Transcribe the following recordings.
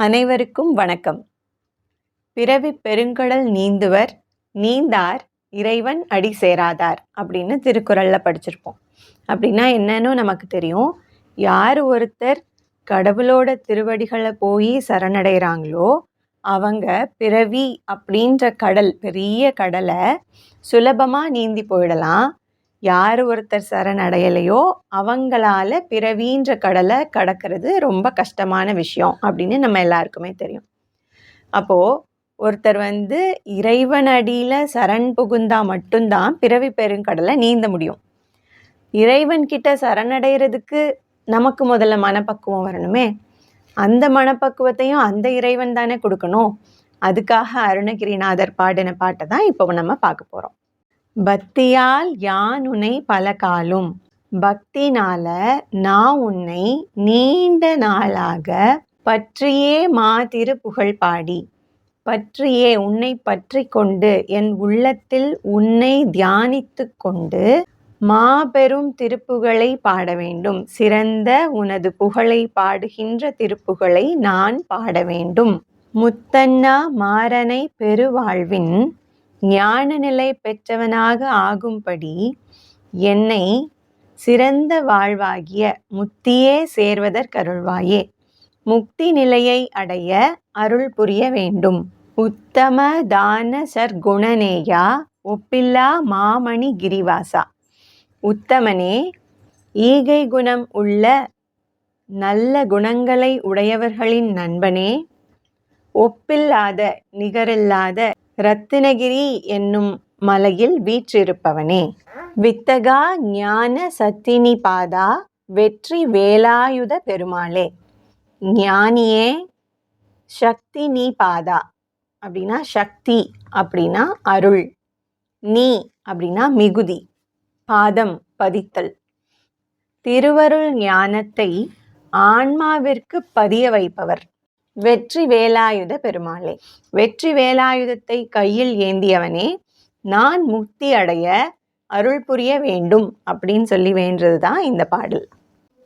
அனைவருக்கும் வணக்கம். பிறவி பெருங்கடல் நீந்துவர் நீந்தார் இறைவன் அடி சேராதார் அப்படின்னு திருக்குறளில் படிச்சிருப்போம். அப்படின்னா என்னன்னு நமக்கு தெரியும். யார் ஒருத்தர் கடவுளோட திருவடிகளை போய் சரணடைகிறாங்களோ அவங்க பிறவி அப்படின்ற கடல் பெரிய கடலை சுலபமாக நீந்தி போயிடலாம். யார் ஒருத்தர் சரணடையலையோ அவங்களால பிறவின்ற கடலை கடக்கிறது ரொம்ப கஷ்டமான விஷயம் அப்படின்னு நம்ம எல்லாருக்குமே தெரியும். அப்போது ஒருத்தர் வந்து இறைவன் அடியில் சரண் புகுந்தா மட்டும்தான் பிறவி பெருங்கடலை நீந்த முடியும். இறைவன் கிட்ட சரணடைகிறதுக்கு நமக்கு முதல்ல மனப்பக்குவம் வரணுமே. அந்த மனப்பக்குவத்தையும் அந்த இறைவன் தானே கொடுக்கணும். அதுக்காக அருணகிரிநாதர் பாடின பாட்டை தான் இப்போ நம்ம பார்க்க போகிறோம் பக்தியால் யான் உன்னை பல காலும் பக்தினால நான் உன்னை நீண்ட நாளாக பற்றியே மாதிரு புகழ் பாடி. பற்றியே உன்னை பற்றி கொண்டு என் உள்ளத்தில் உன்னை தியானித்து கொண்டு மாபெரும் திருப்புகளை பாட வேண்டும். சிறந்த உனது புகழை பாடுகின்ற திருப்புகளை நான் பாட வேண்டும். முத்தண்ணா மாறனை பெருவாழ்வின் ஞான நிலை பெற்றவனாக ஆகும்படி என்னை சிறந்த வாழ்வாகிய முத்தியே சேர்வதற்கருள்வாயே முக்தி நிலையை அடைய அருள் புரிய வேண்டும். உத்தம தான சர்க்குணனேயா ஒப்பில்லா மாமணி கிரிவாசா. உத்தமனே ஈகை குணம் உள்ள நல்ல குணங்களை உடையவர்களின் நண்பனே ஒப்பில்லாத நிகரில்லாத ரத்தினகிரி என்னும் மலையில் வீற்றிருப்பவனே. வித்தகா ஞான சத்தினி பாதா வெற்றி வேலாயுத பெருமாளே. ஞானியே சக்தி நீ பாதா. அப்படின்னா சக்தி அப்படின்னா அருள். நீ அப்படின்னா மிகுதி. பாதம் பதித்தல். திருவருள் ஞானத்தை ஆன்மாவிற்கு பதிய வைப்பவர். வெற்றி வேலாயுத பெருமாளே. வெற்றி வேலாயுதத்தை கையில் ஏந்தியவனே நான் முக்தி அடைய அருள் புரிய வேண்டும் அப்படின்னு சொல்லி வேண்டது தான் இந்த பாடல்.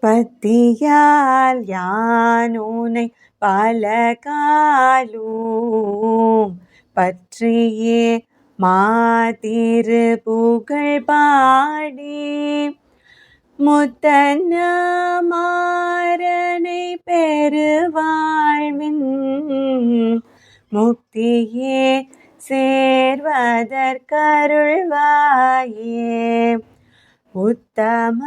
பத்தியால் யானூனை பல காலும் பற்றியே மாதிரு புகழ் பாடி முத்தன்னா சேர்வதற்கருள்வாயே உத்தமதான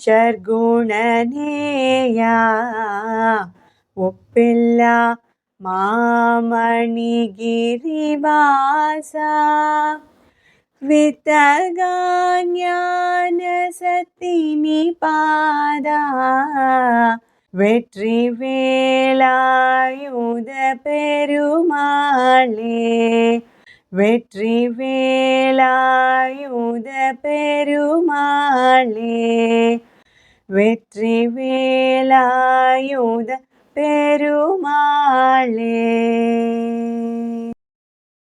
ஷர்குணநேயா ஒப்பில்லா மாமணி கிரிவாசா வித்தகாஞான சத்தினி பாதா வெற்றி வேலாயுத பெருமாளே வெற்றி வேலாயுத பெருமாளே வெற்றி வேலாயுத பெருமாளே